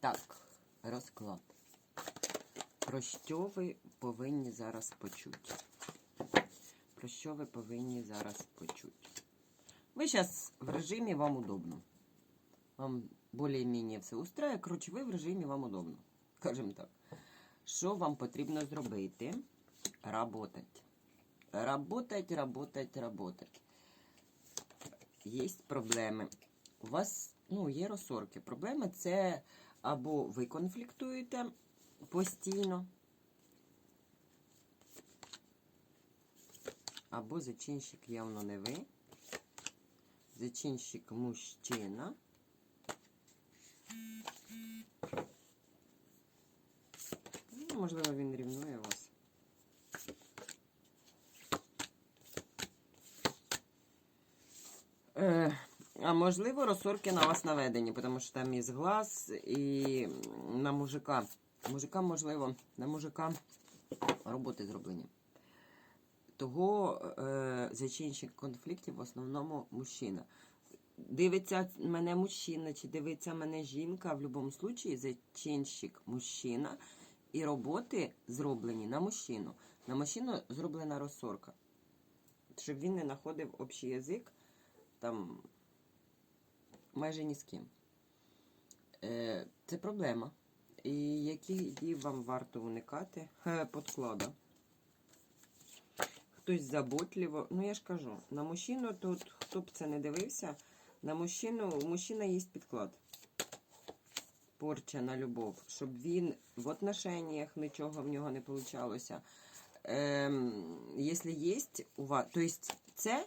Так, розклад. Про що ви повинні зараз почути? Про що ви повинні зараз почути? Ви зараз в режимі вам удобно. Вам більш-менш все устрає. Коротше, ви в режимі вам удобно. Скажімо так. Що вам потрібно зробити? Работать. Работать, работать, работать. Є проблеми. У вас ну, є розсорки. Проблеми це або ви конфліктуєте постійно, або зачинщик явно не ви. Зачинщик мужчина. Ну, можливо, він рівнує вас. Е, а можливо, розсорки на вас наведені, тому що там і глаз, і на мужика. Мужика, можливо, на мужика роботи зроблені. Того е, зачинщик конфліктів в основному мужчина. Дивиться мене мужчина, чи дивиться мене жінка, в будь-якому випадку зачинщик мужчина, і роботи зроблені на мужчину. На мужчину зроблена розсорка. Щоб він не знаходив общий язик там майже ні з ким. Е, це проблема. І які дії вам варто уникати? Подклада. Хтось заботливо. Ну, я ж кажу, на мужчину тут, хто б це не дивився, на мужчину, у мужчина є підклад. Порча на любов, щоб він в отношеннях нічого в нього не получалося. Ем, якщо є у вас, то есть це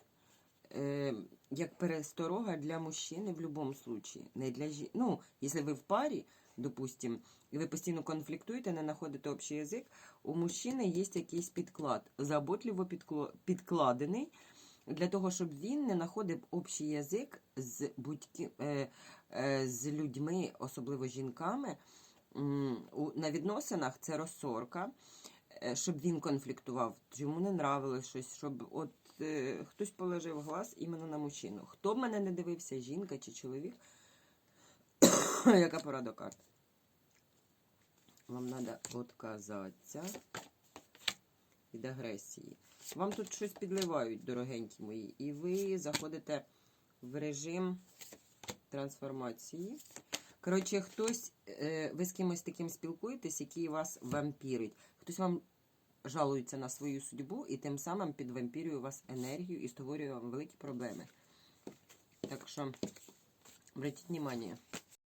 е, як пересторога для мужчини в будь-якому випадку. Не для жі... Ну, якщо ви в парі, допустим, і ви постійно конфліктуєте, не знаходите общий язик, у мужчини є якийсь підклад, заботливо підкло... підкладений, для того, щоб він не знаходив общий язик з, будь-ки... е, е, з людьми, особливо жінками. На відносинах це розсорка, е, щоб він конфліктував, йому не нравилось щось, щоб от хтось положив глаз іменно на мужчину. Хто б мене не дивився, жінка чи чоловік, яка порада карт? Вам треба відказатися від агресії. Вам тут щось підливають, дорогенькі мої, і ви заходите в режим трансформації. Коротше, хтось, е, ви з кимось таким спілкуєтесь, який вас вампірить. Хтось вам жалується на свою судьбу і тим самим підвампірює у вас енергію і створює вам великі проблеми. Так що, обратіть внимание.